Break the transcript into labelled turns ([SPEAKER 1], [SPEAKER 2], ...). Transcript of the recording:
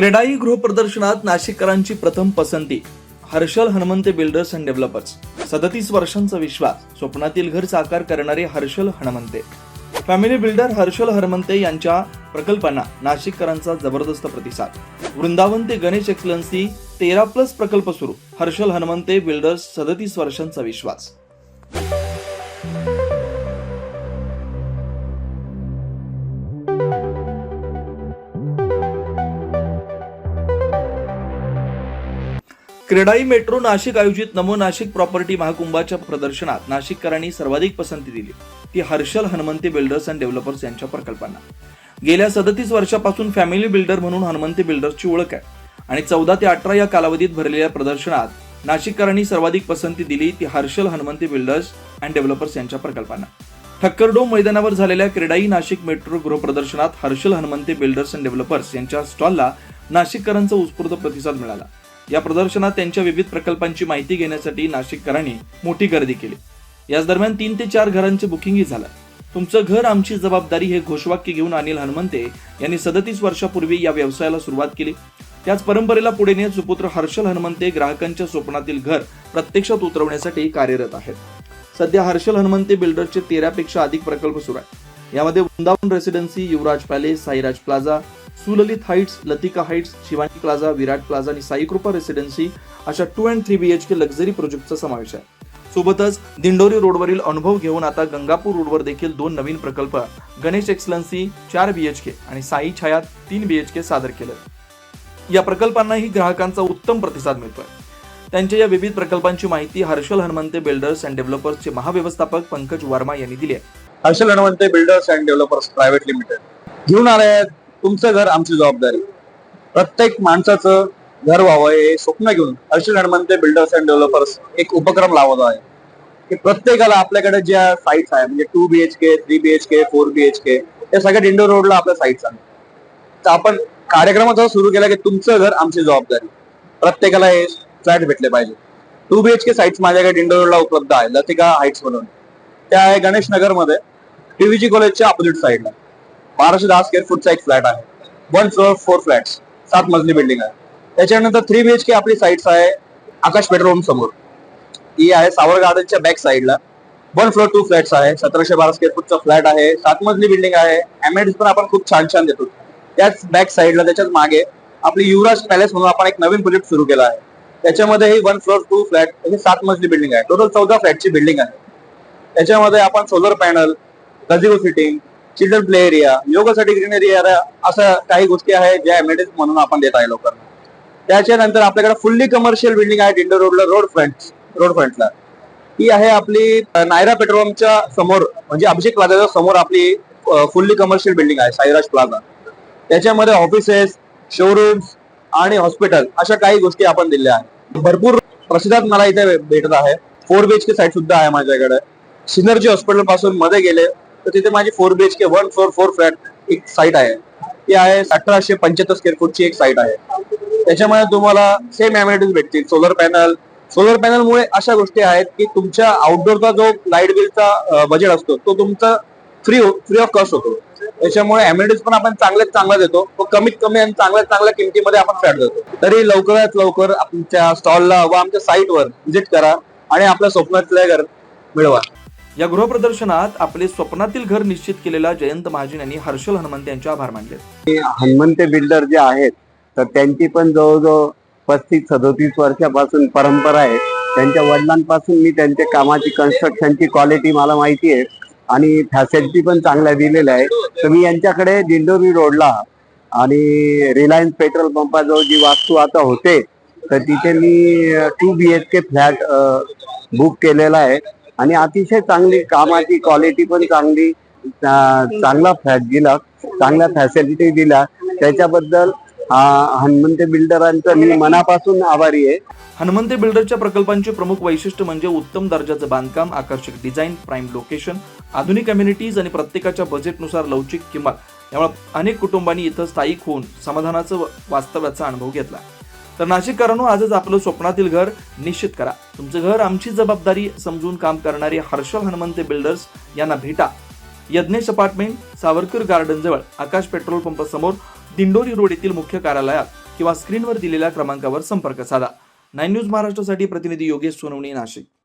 [SPEAKER 1] क्रेडाई गृहप्रदर्शनात नाशिककरांची प्रथम पसंती. Harshal Hanumante builders and developers. सदतीस वर्षांचा विश्वास. स्वप्नातील घर साकार करणारे हर्षल हनुमंते. फॅमिली बिल्डर हर्षल हनुमंते यांच्या प्रकल्पांना नाशिककरांचा जबरदस्त प्रतिसाद. वृंदावन ते गणेश एक्सलन्सी तेरा प्लस प्रकल्प सुरू. हर्षल हनुमंते बिल्डर्स सदतीस वर्षांचा विश्वास. क्रेडाई मेट्रो नाशिक आयोजित नमो नाशिक प्रॉपर्टी महाकुंभाच्या प्रदर्शनात नाशिककरांनी सर्वाधिक पसंती दिली. ती Harshal Hanumante builders and developers यांच्या प्रकल्पांना. गेल्या सदतीस वर्षापासून फॅमिली बिल्डर म्हणून हनुमंती बिल्डर्सची ओळख आहे. आणि चौदा ते अठरा या कालावधीत भरलेल्या प्रदर्शनात नाशिककरांनी सर्वाधिक पसंती दिली ती Harshal Hanumante builders and developers यांच्या प्रकल्पांना. ठक्करडोम मैदानावर झालेल्या CREDAI Nashik metro गृहप्रदर्शनात Harshal Hanumante builders and developers यांच्या स्टॉलला नाशिककरांचा उत्स्फूर्त प्रतिसाद मिळाला. या प्रदर्शनात त्यांच्या विविध प्रकल्पांची माहिती घेण्यासाठी नाशिककरांनी मोठी गर्दी केली. याच दरम्यान तीन ते चार घरांचे बुकिंगही झालं. तुमचं घर आमची जबाबदारी हे घोषवाक्य घेऊन अनिल हनुमंते यांनी सदतीस वर्षापूर्वी या व्यवसायाला सुरुवात केली. त्याच परंपरेला पुढे नेत सुपुत्र हर्षल हनुमंते ग्राहकांच्या स्वप्नातील घर प्रत्यक्षात उतरवण्यासाठी कार्यरत आहेत. सध्या हर्षल हनुमंते बिल्डर्सचे तेरापेक्षा अधिक प्रकल्प सुरू आहेत. यामध्ये Vrindavan residency Yuvraj palace Sairaj plaza Sulalit heights Latika heights Shivani plaza Virat plaza आणि साईकृपा रेसिडेन्सी अशा two and three B H K luxury प्रोजेक्टचा समावेश आहे. सोबतच दिंडोरी रोडवरील अनुभव घेऊन आता गंगापूर रोडवर देखील दोन नवीन प्रकल्प गणेश एक्सलन्सी चार बी एच के आणि साई छायात तीन बी एच के सादर केले. या प्रकल्पांनाही ग्राहकांचा उत्तम प्रतिसाद मिळतोय. त्यांच्या या विविध प्रकल्पांची माहिती हर्षल हनुमंते बिल्डर्स अँड डेव्हलपर्सचे महाव्यवस्थापक पंकज वर्मा यांनी दिली आहे.
[SPEAKER 2] Harshal Hanumante builders and developers private limited घेऊन आले आहेत तुमचं घर आमची जबाबदारी. प्रत्येक माणसाचं घर व्हावं हे स्वप्न घेऊन Harshal Hanumante builders and developers एक उपक्रम लावत आहे. की प्रत्येकाला आपल्याकडे ज्या साईट्स आहे म्हणजे two B H K three B H K four B H K या सगळ्या इंडोर रोडला आपल्या साईट्स आहेत. तर आपण कार्यक्रमाचा सुरू केला की तुमचं घर आमची जबाबदारी. प्रत्येकाला हे फ्लॅट भेटले पाहिजे. Two B H K sites माझ्याकडे इंडोर रोडला उपलब्ध आहे लतिका हाईट्स म्हणून. त्या आहे गणेश नगर व्ही टीव्हीजी कॉलेजच्या अपोजिट साईडला बाराशे दहा स्क्वेअर फूटचा एक फ्लॅट आहे. वन फ्लोअर फोर फ्लॅट्स सात मजली बिल्डिंग आहे. त्याच्यानंतर थ्री बी एच के आपली साईट्स आहे आकाश पेट्रोल समोर. ही आहे सावर गार्डनच्या बॅक साईडला वन फ्लोअर टू फ्लॅट्स आहे. सतराशे बारा स्क्वेअर फूटचा फ्लॅट आहे. सात मजली बिल्डिंग आहे. एमएडीज पण आपण खूप छान छान देतो. त्याच बॅक साईडला त्याच्याच मागे आपली युवराज पॅलेस म्हणून आपण एक नवीन प्रोजेक्ट सुरू केला आहे. त्याच्यामध्ये ही वन फ्लोअर टू फ्लॅट ही सात मजली बिल्डिंग आहे. टोटल चौदा फ्लॅटची बिल्डिंग आहे. त्याच्यामध्ये आपण solar panel gazebo fitting children play area योगासाठी ग्रीनरी एरिया असं काही गोष्टी आहेत ज्या एमएडीज म्हणून आपण देत आहे लोकांना. त्याच्यानंतर आपल्याकडे फुल्ली कमर्शियल बिल्डिंग आहे डिंडो रोडला रोड फ्रंट रोड फ्रंटला ही आहे आपली नायरा पेट्रोलच्या समोर म्हणजे अभिषेक प्लाझाच्या समोर आपली फुल्ली कमर्शियल बिल्डिंग आहे साईराज प्लाझा त्याच्यामध्ये ऑफिसेस शोरूम्स आणि हॉस्पिटल अशा काही गोष्टी आपण दिल्या आहेत. भरपूर प्रसिद्धात मला इथे भेटत आहे. Four B H K site सुद्धा आहे माझ्याकडे. सिनर्जी हॉस्पिटलपासून मध्ये गेले. तर तिथे माझी four B H K one floor four flat एक साईट आहे. ती आहे अठराशे पंच्याहत्तर स्क्वेअर फूटची एक साईट आहे. त्याच्यामध्ये तुम्हाला सेम एम्युनिटीज भेटतील. सोलर पॅनल सोलर पॅनल मुळे अशा गोष्टी आहेत की तुमच्या आउटडोरचा जो लाइट बिलचा बजेट असतो तो तुमचा फ्री फ्री ऑफ कॉस्ट होतो. त्याच्यामुळे एम्युनिटीज पण आपण चांगल्यात चांगला देतो व कमीत कमी आणि चांगल्यात चांगल्या किमतीमध्ये आपण फ्लॅट देतो. तरी लवकरात लवकर आमच्या स्टॉलला व आमच्या साईटवर व्हिजिट करा आणि आपल्या स्वप्नातलं घर मिळवा.
[SPEAKER 1] या गृहप्रदर्शनात आपले स्वप्नातील घर निश्चित केलेला जयंत महाजन यांनी हर्षल हनुमंत यांचे आभार मानले.
[SPEAKER 3] हनुमंत बिल्डर जे आहेत तर त्यांची पण जवळजवळ पस्तीस सदोतीस वर्षापासून परंपरा आहे. त्यांच्या वडिलांपासून मी त्यांच्या कामाची कन्स्ट्रक्शनची क्वालिटी मला माहिती आहे. आणि फॅसिलिटी पण चांगल्या दिलेल्या आहे तर मी यांच्याकडे दिंडोरी रोडला आणि रिलायन्स पेट्रोल पंपाजवळ जी वास्तू आता होते तर तिथे मी two B H K flat book केलेला आहे. आणि अतिशय चांगली कामाची क्वालिटी पण चांगली चांगला फॅट दिला चांगल्या फॅसिलिटी दिल्या त्याच्याबद्दल हनुमंते बिल्डरांचं मी मनापासून आभारी आहे.
[SPEAKER 1] हनुमंते बिल्डरच्या प्रकल्पांचे प्रमुख वैशिष्ट्य म्हणजे उत्तम दर्जाचं बांधकाम आकर्षक डिझाईन प्राईम लोकेशन आधुनिक कम्युनिटीज आणि प्रत्येकाच्या बजेटनुसार लवचिक किंमत. यामुळे अनेक कुटुंबांनी इथं स्थायिक होऊन समाधानाचं वास्तव्याचा अनुभव घेतला. तर नाशिककरांनो आजच आपलं स्वप्नातील घर निश्चित करा. तुमचं घर आमची जबाबदारी समजून काम करणारे हर्षल हनुमंते बिल्डर्स यांना भेटा. यज्ञेश अपार्टमेंट सावरकर गार्डन जवळ आकाश पेट्रोल पंप समोर दिंडोरी रोड येथील मुख्य कार्यालयात किंवा स्क्रीनवर दिलेल्या क्रमांकावर संपर्क साधा. नाईन न्यूज महाराष्ट्रासाठी प्रतिनिधी योगेश सोनवणे नाशिक.